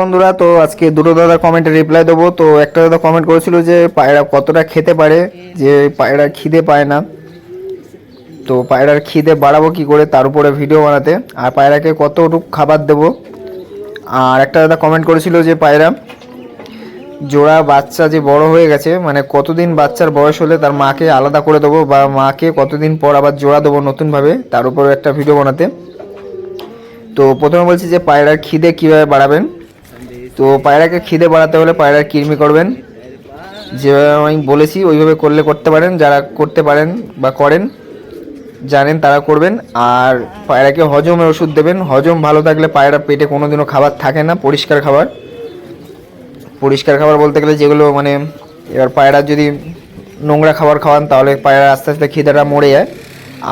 বন্ধুরা, তো আজকে দুটো দাদা কমেন্টে রিপ্লাই দেবো। তো একটা দাদা কমেন্ট করেছিল যে পায়রা কতটা খেতে পারে, যে পায়রা খিদে পায় না। তো পায়রার খিদে বাড়াবো কি করে, তার উপরে ভিডিও বানাতে। আর পায়রাকে কতটুকু খাবার দেবো। আর একটা দাদা কমেন্ট করেছিল যে পায়রা, জোড়া বাচ্চা যে বড় হয়ে গেছে মানে কতদিন বাচ্চার বয়স হলে তার মাকে আলাদা করে দেবো, বা মাকে কতদিন পর আবার জোড়া দেবো নতুনভাবে, তার উপরে একটা ভিডিও বানাতে। তো প্রথমে বলছি যে পায়রার খিদে কীভাবে বাড়াবেন? তো পায়রাকে খিদে বাড়াতে হলে পায়রার কৃমি করবেন? যেভাবে আমি বলেছি, ওইভাবে করলে করতে পারেন, যারা করতে পারেন বা করেন, জানেন তারা করবেন। আর পায়রাকে হজমের ওষুধ দেবেন। হজম ভালো থাকলে পায়রা পেটে কোনো দিনও খাবার থাকে না, পরিষ্কার খাবার। পরিষ্কার খাবার বলতে গেলে যেগুলো মানে এবার পায়রা যদি নোংরা খাবার খাওয়ান, তাহলে পায়রা আস্তে আস্তে খিদেটা মরে যায়।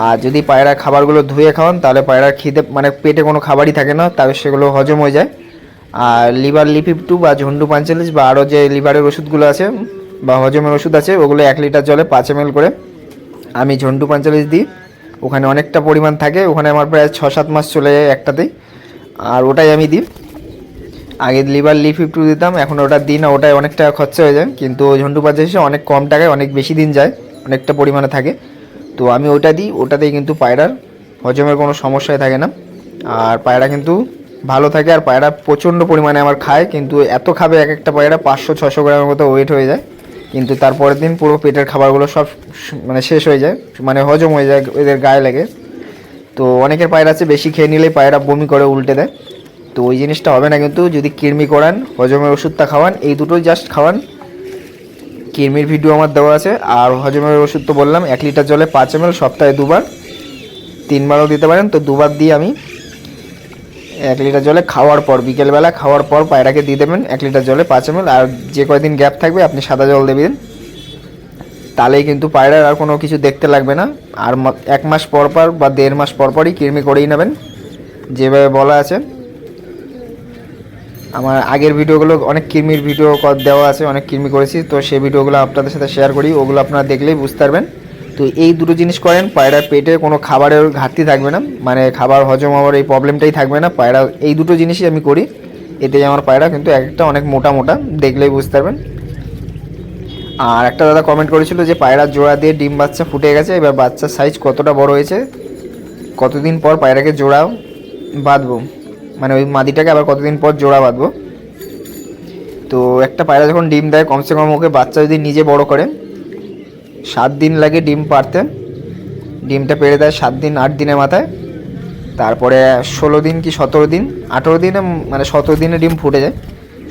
আর যদি পায়রা খাবারগুলো ধুয়ে খাওয়ান, তাহলে পায়রার খিদে মানে পেটে কোনো খাবারই থাকে না তবে সেগুলো হজম হয়ে যায়। আর লিভার লিপিপ টু বা ঝন্ডু পাঞ্চালিশ বা আরও যে লিভারের ওষুধগুলো আছে, বা হজমের ওষুধ আছে, ওগুলো এক লিটার জলে পাঁচ এম করে আমি ঝন্ডু পাঞ্চালিশ দিই। ওখানে অনেকটা পরিমাণ থাকে, ওখানে আমার প্রায় ছ সাত মাস চলে যায় একটাতেই। আর ওটাই আমি দিই। আগে লিভার লিফ একটু দিতাম, এখন ওটা দিই না, ওটাই অনেক টাকা খরচা হয়ে যায়। কিন্তু ঝন্টু পাঁচাশে অনেক কম টাকায়, অনেক বেশি দিন যায়, অনেকটা পরিমাণে থাকে। তো আমি ওটা দিই, ওটাতেই কিন্তু পায়রার হজমের কোনো সমস্যাই থাকে না। আর পায়রা কিন্তু ভালো থাকে আর পায়রা প্রচণ্ড পরিমাণে আমার খায়, কিন্তু এত খাবে এক একটা পায়রা পাঁচশো ছশো গ্রামের মতো ওয়েট হয়ে যায়। কিন্তু তারপরের দিন পুরো পেটের খাবারগুলো সব মানে শেষ হয়ে যায় মানে হজম হয়ে যায়, এদের গায়ে লাগে। তো অনেকের পায়রা আছে, বেশি খেয়ে নিলেই পায়রা বমি করে, উল্টে দেয়। তো ওই জিনিসটা হবে না কিন্তু, যদি কৃমি করান, হজমের ওষুধটা খাওয়ান, এই দুটোই জাস্ট খাওয়ান। কৃমির ভিডিও আমার দেওয়া আছে, আর হজমের ওষুধ তো বললাম, এক লিটার জলে পাঁচ এম সপ্তাহে দুবার, তিনবারও দিতে পারেন। তো দুবার দিয়ে আমি। এক লিটার জলে খাওয়ার পর, বিকেলবেলা খাওয়ার পর পায়রাকে দিয়ে দেবেন এক লিটার জলে পাঁচ এম আর যে কয়দিন গ্যাপ থাকবে আপনি সাদা জল দেবেন তাহলেই কিন্তু পায়রার আর কোনো কিছু দেখতে লাগবে না। আর এক মাস পর পর বা দেড় মাস পর পরই কৃমি করেই নেবেন, যেভাবে বলা আছে। আমার আগের ভিডিওগুলো, অনেক কৃমির ভিডিও দেওয়া আছে, অনেক কৃমি করেছি। তো সেই ভিডিওগুলো আপনাদের সাথে শেয়ার করি, ওগুলো আপনারা দেখলেই বুঝতে পারবেন। তো এই দুটো জিনিস করেন পায়রার পেটে কোনো খাবারের ঘাটতি থাকবে না মানে খাবার হজম হওয়ার এই প্রবলেমটাই থাকবে না, পায়রা, এই দুটো জিনিসই আমি করি, এতে আমার পায়রা কিন্তু একটা অনেক মোটা মোটা, দেখলেই বুঝতে পারবেন। আর একটা দাদা কমেন্ট করেছিল যে পায়রার জোড়া দিয়ে ডিম বাচ্চা ফুটে গেছে, এবার বাচ্চার সাইজ কতটা বড় হয়েছে, কতদিন পর পায়রাকে জোড়া বাঁধবো? মানে ওই মাদিটাকে আবার কতদিন পর জোড়া বাঁধবো? তো একটা পায়রা যখন ডিম দেয়, কমসে কম ওকে বাচ্চা যদি নিজে বড় করে সাত দিন লাগে ডিম পারতে ডিমটা পেড়ে দেয় সাত দিন, আট দিনের মাথায়। তারপরে ষোলো দিন কি সতেরো দিন? আঠেরো দিনে মানে সতেরো দিনে ডিম ফুটে যায়।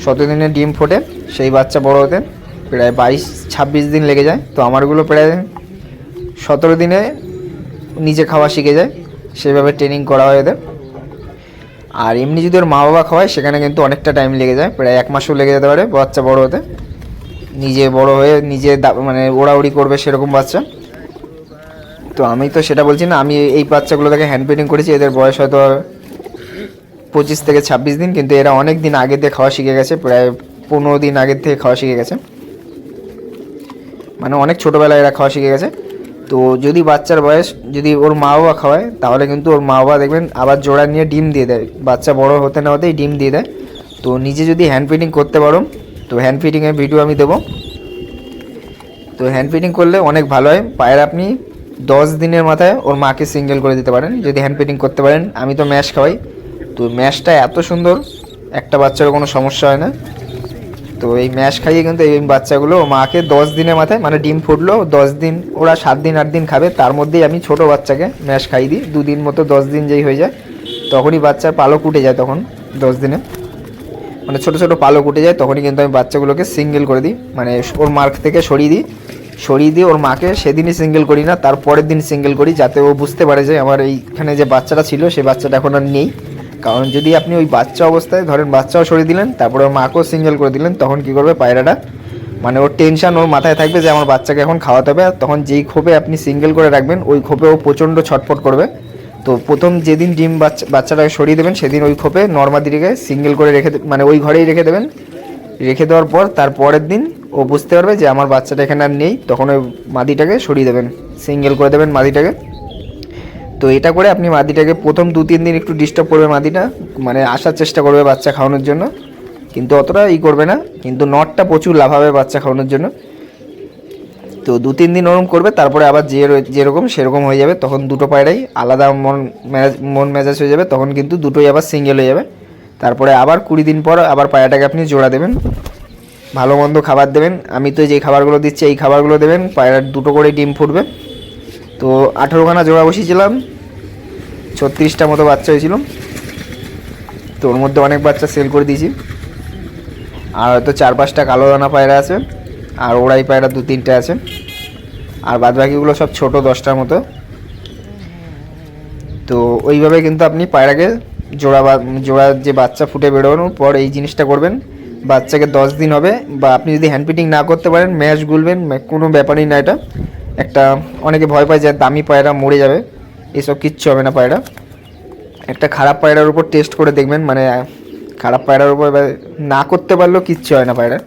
সতেরো দিনে ডিম ফোটে সেই বাচ্চা বড় হতে প্রায় বাইশ, ছাব্বিশ দিন লেগে যায়। তো আমারগুলো প্রায় সতেরো দিনে নিজে খাওয়া শিখে যায়। সেভাবে ট্রেনিং করা হয় ওদের। আর এমনি যদি ওর মা বাবা খাওয়ায়, সেখানে কিন্তু অনেকটা টাইম লেগে যায়। প্রায় এক মাসও লেগে যেতে পারে বাচ্চা বড় হতে। নিজে বড় হয়ে নিজে মানে ওড়াউড়ি করবে সেরকম বাচ্চা। তো আমি তো সেটা বলছি না, আমি এই বাচ্চাগুলো থেকে হ্যান্ড পেডিং করেছি, এদের বয়স হয়তো পঁচিশ থেকে ছাব্বিশ দিন, কিন্তু এরা অনেক দিন আগে থেকে খাওয়া শিখে গেছে, প্রায় পনেরো দিন আগের থেকে খাওয়া শিখে গেছে। মানে অনেক ছোটোবেলায় এরা খাওয়া শিখে গেছে। তো যদি বাচ্চার বয়স, যদি ওর মা বাবা খাওয়ায়, তাহলে কিন্তু ওর মা বাবা দেখবেন আবার জোড়া নিয়ে ডিম দিয়ে দেয়। বাচ্চা বড় হতে না হতেই ডিম দিয়ে দেয়। তো নিজে যদি হ্যান্ড ফিডিং করতে পারো তো হ্যান্ড ফিটিংয়ের ভিডিও আমি দেবো। তো হ্যান্ড ফিটিং করলে অনেক ভালো হয়। পায়ের আপনি দশ দিনের মাথায় ওর মাকে সিঙ্গেল করে দিতে পারেন। যদি হ্যান্ড ফিটিং করতে পারেন, আমি তো ম্যাশ খাওয়াই। তো ম্যাশটা এত সুন্দর, একটা বাচ্চারও কোনো সমস্যা হয় না। তো এই ম্যাশ খাইয়ে কিন্তু এই বাচ্চাগুলো মাকে দশ দিনের মাথায় মানে ডিম ফুটলো, দশ দিন, ওরা সাত দিন, আট দিন খাবে। তার মধ্যেই আমি ছোট বাচ্চাকে ম্যাশ খাইয়ে দিই। দুদিন মতো দশ দিন যেই হয়ে যায়, তখনই বাচ্চার পালক উঠে যায় তখন দশ দিনে। মানে ছোট ছোট পালক উঠে যায়, তখনই কিন্তু আমি বাচ্চাগুলোকে সিঙ্গেল করে দিই। মানে ওর মার্ক থেকে সরিয়ে দিই। সরিয়ে দিয়ে ওর মাকে সেদিনই সিঙ্গেল করি না তারপরের দিন সিঙ্গেল করি, যাতে ও বুঝতে পারে যে আমার এইখানে যে বাচ্চাটা ছিল সেই বাচ্চাটা এখন আর নেই। কারণ যদি আপনি ওই বাচ্চা অবস্থায়, ধরেন বাচ্চাও সরিয়ে দিলেন, তারপরে ওর মাকেও সিঙ্গেল করে দিলেন, তখন কি করবে পায়রাটা? মানে ওর টেনশন ওর মাথায় থাকবে যে আমার বাচ্চাকে এখন খাওয়াতে হবে, আর তখন যেই খোপে আপনি সিঙ্গেল করে রাখবেন, ওই খোপে ও প্রচণ্ড ছটফট করবে। তো প্রথম যেদিন ডিম বাচ্চা বাচ্চাটাকে সরিয়ে দেবেন, সেদিন ওই খোপে নর্মাদিকে সিঙ্গেল করে রেখে মানে ওই ঘরেই রেখে দেবেন। রেখে দেওয়ার পর তার পরের দিন ও বুঝতে পারবে যে আমার বাচ্চাটা এখানে আর নেই, তখন ওই মাদিটাকে সরিয়ে দেবেন সিঙ্গেল করে দেবেন মাদিটাকে। তো এটা করে আপনি মাদিটাকে প্রথম দু তিন দিন একটু ডিস্টার্ব করবে মাদিটা মানে আসার চেষ্টা করবে বাচ্চা খাওয়ানোর জন্য। কিন্তু অতটা ই করবে না, কিন্তু নটটা প্রচুর লাভ হবে বাচ্চা খাওয়ানোর জন্য। তো দু, তিন দিন ওরকম করবে, তারপরে আবার যে যেরকম সেরকম হয়ে যাবে, তখন দুটো পায়রাই আলাদা মন মেজাজ মন মেজাজ হয়ে যাবে, তখন কিন্তু দুটোই আবার সিঙ্গেল হয়ে যাবে। তারপরে আবার কুড়ি দিন পর আবার পায়রাটাকে আপনি জোড়া দেবেন। ভালো মন্দ খাবার দেবেন। আমি তো যেই খাবারগুলো দিচ্ছি, এই খাবারগুলো দেবেন, পায়রার দুটো করে ডিম ফুটবে। তো আঠেরোখানা জোড়া বসিয়েছিলাম, ছত্রিশটা মতো বাচ্চা হয়েছিল। তো ওর মধ্যে অনেক বাচ্চা সেল করে দিয়েছি। আর হয়তো চার পাঁচটা কালো দানা পায়রা আছে। আর ওড়াই পায়রা দু তিনটে আছে। আর বাদ বাকিগুলো সব ছোট দশটার মতো। তো ওইভাবে কিন্তু আপনি পায়রাকে জোড়া বা জোড়ার যে বাচ্চা ফুটে বেরোনোর পর এই জিনিসটা করবেন। বাচ্চাকে দশ দিন হবে বা আপনি যদি হ্যান্ড পিটিং না করতে পারেন, ম্যাশ গুলবেন কোনো ব্যাপারই না এটা। একটা, অনেকে ভয় পায় যে দামি পায়রা মরে যাবে। এসব কিচ্ছু হবে না পায়রা। একটা খারাপ পায়রার উপর টেস্ট করে দেখবেন। মানে খারাপ পায়রার উপর না করতে পারলেও কিচ্ছু হয় না পায়রা।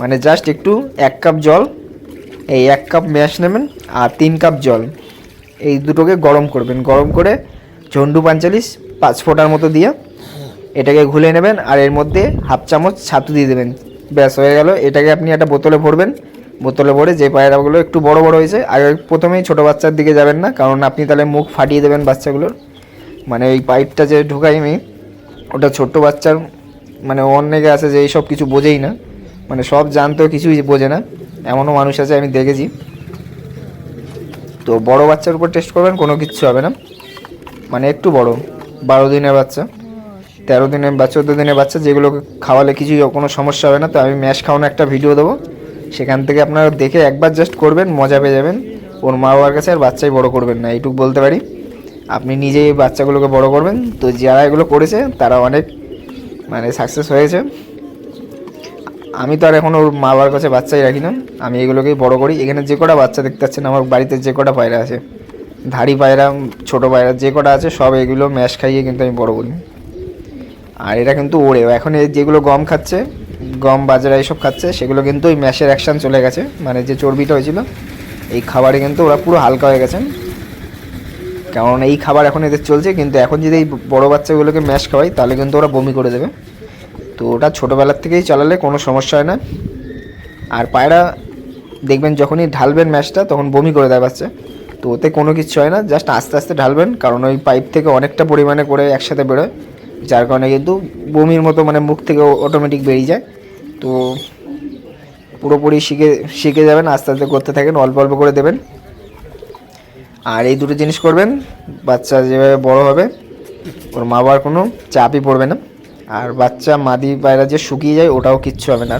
মানে জাস্ট একটু এক কাপ জল, এই এক কাপ ম্যাশ নেবেন আর তিন কাপ জল। এই দুটোকে গরম করবেন। গরম করে ঝন্ডু পাঞ্চালিশ পাঁচ ফোঁটার মতো দিয়ে এটাকে ঘুলে নেবেন আর এর মধ্যে হাফ চামচ ছাতু দিয়ে দেবেন। ব্যাস, হয়ে গেল। এটাকে আপনি একটা বোতলে ভরবেন। বোতলে ভরে যে পায়রাগুলো একটু বড় বড় হয়েছে আগে প্রথমেই ছোটো বাচ্চার দিকে যাবেন না, কারণ আপনি তাহলে মুখ ফাটিয়ে দেবেন বাচ্চাগুলোর। মানে ওই পাইপটা যে ঢোকাই আমি ওটা ছোট্ট বাচ্চার মানে অনেকে আছে যে এইসব কিছু বোঝেই না। মানে সব জানতেও কিছুই বোঝে না। এমনও মানুষ আছে, আমি দেখেছি। তো বড় বাচ্চার উপর টেস্ট করবেন, কোনো কিচ্ছু হবে না। মানে একটু বড়, বারো দিনের বাচ্চা। তেরো দিনের বা চোদ্দ দিনের বাচ্চা, যেগুলোকে খাওয়ালে কিছুই কোনো সমস্যা হবে না। তো আমি ম্যাশ খাওয়ানো একটা ভিডিও দেবো। সেখান থেকে আপনারা দেখে একবার জাস্ট করবেন, মজা পেয়ে যাবেন। ওর মা বাবার কাছে আর বাচ্চাই বড় করবেন না, এইটুকু বলতে পারি। আপনি নিজেই বাচ্চাগুলোকে বড় করবেন। তো যারা এগুলো করেছে, তারা অনেক মানে সাকসেস হয়েছে। আমি তো আর এখন ওর মা বাবার কাছে বাচ্চাই রাখি না। আমি এগুলোকেই বড় করি। এখানে যে কটা বাচ্চা দেখতে পাচ্ছেন, আমার বাড়িতে যে কটা পায়রা আছে, ধাড়ি পায়রা, ছোট পায়রা, যে কটা আছে, সব এগুলো ম্যাশ খাইয়ে কিন্তু আমি বড় করি। আর এটা কিন্তু ওড়েও এখন এই যেগুলো গম খাচ্ছে, গম, বাজরা এইসব খাচ্ছে, সেগুলো কিন্তু ওই ম্যাশের অ্যাকশান চলে গেছে। মানে যে চর্বিটা হয়েছিল, এই খাবারে কিন্তু ওরা পুরো হালকা হয়ে গেছে কারণ এই খাবার এখন এদের চলছে, কিন্তু এখন যদি এই বড়ো বাচ্চাগুলোকে ম্যাশ খাওয়াই, তাহলে কিন্তু ওরা বমি করে দেবে। তো ওটা ছোটোবেলার থেকেই চালালে কোনো সমস্যা হয় না। আর পায়রা দেখবেন যখনই ঢালবেন ম্যাচটা, তখন বমি করে দেয় বাচ্চা। তো ওতে কোনো কিছু হয় না, জাস্ট আস্তে আস্তে ঢালবেন, কারণ ওই পাইপ থেকে অনেকটা পরিমাণে করে একসাথে বেরোয়, যার কারণে কিন্তু বমির মতো মানে মুখ থেকে অটোমেটিক বেরিয়ে যায়। তো পুরোপুরি শিখে শিখে যাবেন, আস্তে আস্তে করতে থাকেন, অল্প অল্প করে দেবেন। আর এই দুটো জিনিস করবেন, বাচ্চা যেভাবে বড় হবে, ওর মা বাবার কোনো চাপই পড়বে না। আর বাচ্চা মাদি পায়রা যে শুকিয়ে যায় ওটাও কিচ্ছু হবে না।